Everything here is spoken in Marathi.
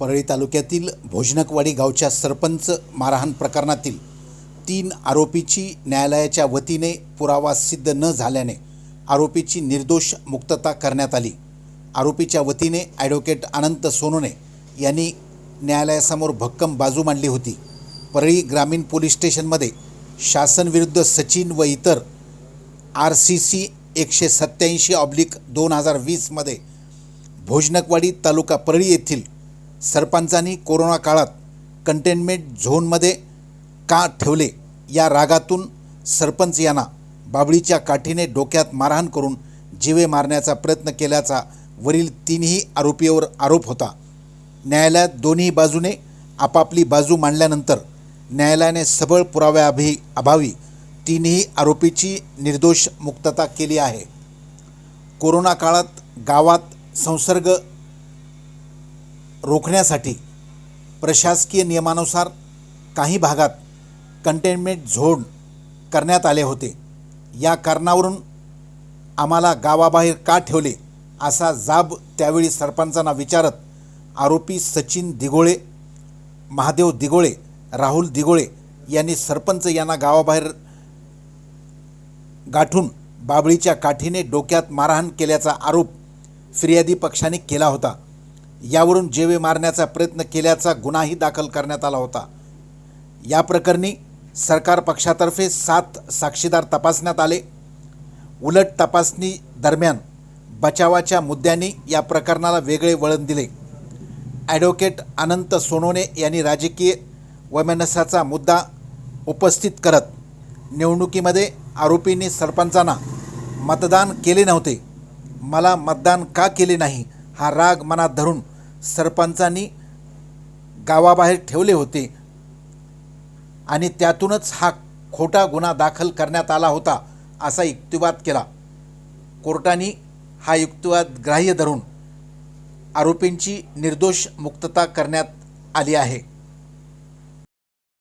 परळी तालुक्यातील भोजनकवाडी गावच्या सरपंच मारहाण प्रकरणातील तीन आरोपीची न्यायालयाच्या वतीने पुरावा सिद्ध न झाल्याने आरोपीची निर्दोष मुक्तता करण्यात आली. आरोपीच्या वतीने ॲडव्होकेट अनंत सोनोने यांनी न्यायालयासमोर भक्कम बाजू मांडली होती. परळी ग्रामीण पोलीस स्टेशनमध्ये शासनविरुद्ध सचिन व इतर आर सी सी एकशे सत्त्याऐंशी ऑब्लिक दोन हजार वीसमध्ये भोजनकवाडी तालुका परळी येथील सरपंचांनी कोरोना काळात कंटेनमेंट झोनमध्ये का ठेवले? या रागातून सरपंच यांना बाबळीच्या काठीने डोक्यात मारहाण करून जीवे मारण्याचा प्रयत्न केल्याचा वरील तीनही आरोपीवर आरोप होता. न्यायालयात दोन्ही बाजूने आपापली बाजू मांडल्यानंतर न्यायालयाने सबळ पुराव्याअभि अभावी तीनही आरोपीची निर्दोष मुक्तता केली आहे. कोरोना काळात गावात संसर्ग रोखण्यासाठी प्रशासकीय नियमानुसार काही भागात कंटेनमेंट झोन करण्यात आले होते. या कारणावरून आम्हाला गावाबाहेर का ठेवले असा जाब त्यावेळी सरपंचांना विचारत आरोपी सचिन दिगोळे महादेव दिगोळे राहुल दिगोळे यांनी सरपंच यांना गावाबाहेर गाठून बाबळीच्या काठीने डोक्यात मारहाण केल्याचा आरोप फिर्यादी पक्षाने केला होता. यावरून जेवे मारण्याचा प्रयत्न केल्याचा गुन्हाही दाखल करण्यात आला होता. या प्रकरणी सरकार पक्षातर्फे सात साक्षीदार तपासण्यात आले. उलट तपासणी दरम्यान बचावाच्या मुद्द्यांनी या प्रकरणाला वेगळे वळण दिले. ॲडव्होकेट अनंत सोनोने यांनी राजकीय वैमनस्याचा मुद्दा उपस्थित करत निवडणुकीमध्ये आरोपींनी सरपंचांना मतदान केले नव्हते. मला मतदान का केले नाही? हा राग मनात धरून सरपंचांनी गावाबाहेर ठेवले होते आणि त्यातूनच हा खोटा गुन्हा दाखल करण्यात आला होता असा युक्तिवाद केला. कोर्टाने हा युक्तिवाद ग्राह्य धरून आरोपींची निर्दोष मुक्तता करण्यात आली आहे.